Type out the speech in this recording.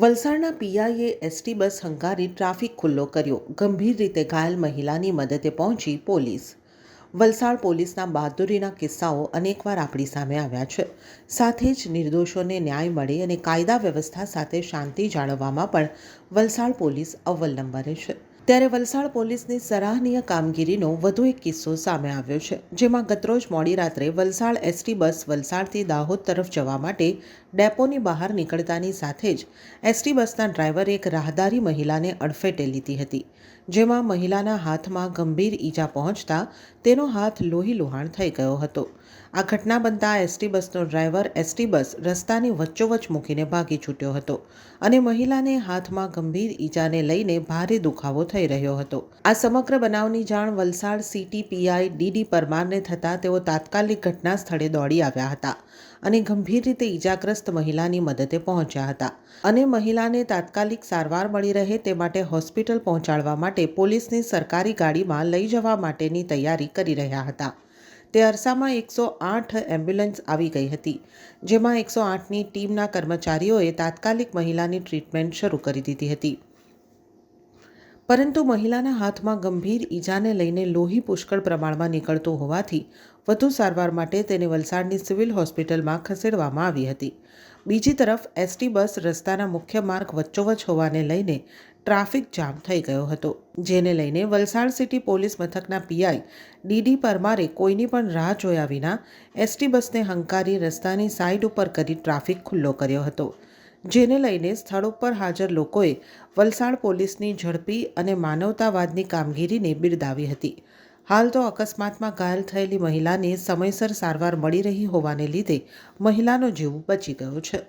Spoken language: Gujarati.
વલસાડના પીઆઈએ એસટી બસ હંકારી ટ્રાફિક ખુલ્લો કર્યો. ગંભીર રીતે ઘાયલ મહિલાની મદદે પહોંચી પોલીસ. વલસાડ પોલીસના બહાદુરીના કિસ્સાઓ અનેકવાર આપણી સામે આવ્યા છે. સાથે જ નિર્દોષોને ન્યાય મળે અને કાયદા વ્યવસ્થા સાથે શાંતિ જાળવવામાં પણ વલસાડ પોલીસ અવ્વલ નંબરે છે. ત્યારે વલસાડ પોલીસની સરાહનીય કામગીરીનો વધુ એક કિસ્સો સામે આવ્યો છે, જેમાં ગતરોજ મોડી રાત્રે વલસાડ એસટી બસ વલસાડથી દાહોદ તરફ જવા માટે ડેપોની બહાર નીકળતાની સાથે જ એસટી બસના ડ્રાઈવરે એક રાહદારી મહિલાને અડફેટે લીધી હતી, જેમાં મહિલાના હાથમાં ગંભીર ઈજા પહોંચતા તેનો હાથ લોહી લુહાણ થઈ ગયો હતો. આ ઘટના બનતા એસટી બસનો ડ્રાઈવર, એસટી બસ રસ્તાની વચ્ચોવચ મૂકીને ભાગી છૂટ્યો હતો અને મહિલાને હાથમાં ગંભીર ઈજાને લઈને ભારે દુખાવો થઈ રહ્યો હતો. આ સમગ્ર બનાવની જાણ વલસાડ સિટી પીઆઈ ડીડી પરમારને થતાં તેઓ તાત્કાલિક ઘટના સ્થળે દોડી આવ્યા હતા અને ગંભીર રીતે ઈજાગ્રસ્ત મહિલાની મદદે પહોંચ્યા હતા અને મહિલાને તાત્કાલિક સારવાર મળી રહે તે માટે હોસ્પિટલ પહોંચાડવા માટે પોલીસની સરકારી ગાડીમાં લઈ જવા માટેની તૈયારી કરી રહ્યા હતા. તે અરસામાં એકસો આઠ એમ્બ્યુલન્સ આવી ગઈ હતી, જેમાં એકસો આઠની ટીમના કર્મચારીઓએ તાત્કાલિક મહિલાની ટ્રીટમેન્ટ શરૂ કરી દીધી હતી. પરંતુ મહિલાના હાથમાં ગંભીર ઈજાને લઈને લોહી પુષ્કળ પ્રમાણમાં નીકળતું હોવાથી વધુ સારવાર માટે તેને વલસાડની સિવિલ હોસ્પિટલમાં ખસેડવામાં આવી હતી. બીજી તરફ એસટી બસ રસ્તાના મુખ્ય માર્ગ વચ્ચોવચ હોવાને લઈને ટ્રાફિક જામ થઈ ગયો હતો, જેને લઈને વલસાડ સિટી પોલીસ મથકના પીઆઈ ડીડી પરમારે કોઈની પણ રાહ જોયા વિના એસટી બસને હંકારી રસ્તાની સાઈડ ઉપર કરી ટ્રાફિક ખુલ્લો કર્યો હતો, જેને લઈને સ્થળ ઉપર હાજર લોકોએ વલસાડ પોલીસની ઝડપી અને માનવતાવાદની કામગીરીને બિરદાવી હતી. હાલ તો અકસ્માતમાં ઘાયલ થયેલી મહિલાને સમયસર સારવાર મળી રહી હોવાને લીધે મહિલાનો જીવ બચી ગયો છે.